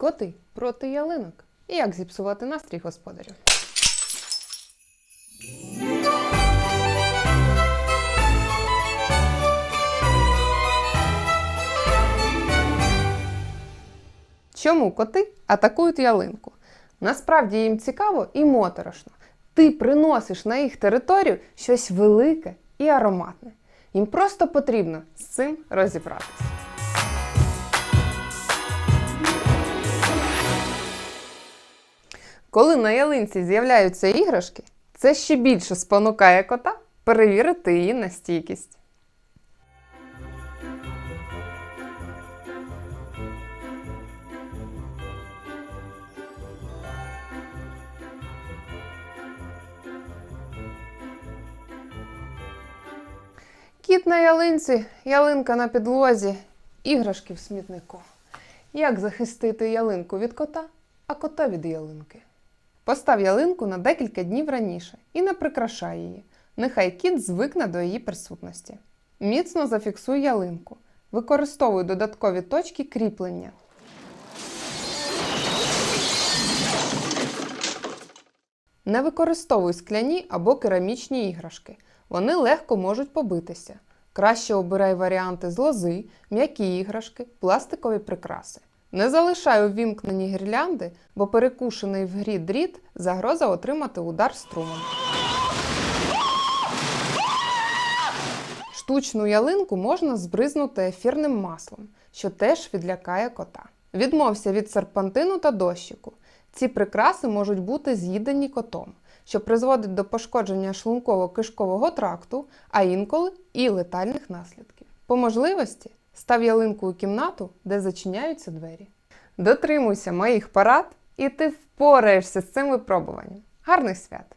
Коти проти ялинок. І як зіпсувати настрій господарю. Чому коти атакують ялинку? Насправді їм цікаво і моторошно. Ти приносиш на їх територію щось велике і ароматне. Їм просто потрібно з цим розібратися. Коли на ялинці з'являються іграшки, це ще більше спонукає кота перевірити її на стійкість. Кіт на ялинці, ялинка на підлозі, іграшки в смітнику. Як захистити ялинку від кота, а кота від ялинки? Постав ялинку на декілька днів раніше і не прикрашай її. Нехай кіт звикне до її присутності. Міцно зафіксуй ялинку. Використовуй додаткові точки кріплення. Не використовуй скляні або керамічні іграшки. Вони легко можуть побитися. Краще обирай варіанти з лози, м'які іграшки, пластикові прикраси. Не залишай увімкнені гірлянди, бо перекушений в грі дріт загроза отримати удар струмом. Штучну ялинку можна збризнути ефірним маслом, що теж відлякає кота. Відмовся від серпантину та дощику. Ці прикраси можуть бути з'їдені котом, що призводить до пошкодження шлунково-кишкового тракту, а інколи і летальних наслідків. По можливості став ялинку у кімнату, де зачиняються двері. Дотримуйся моїх порад, і ти впораєшся з цим випробуванням. Гарних свят!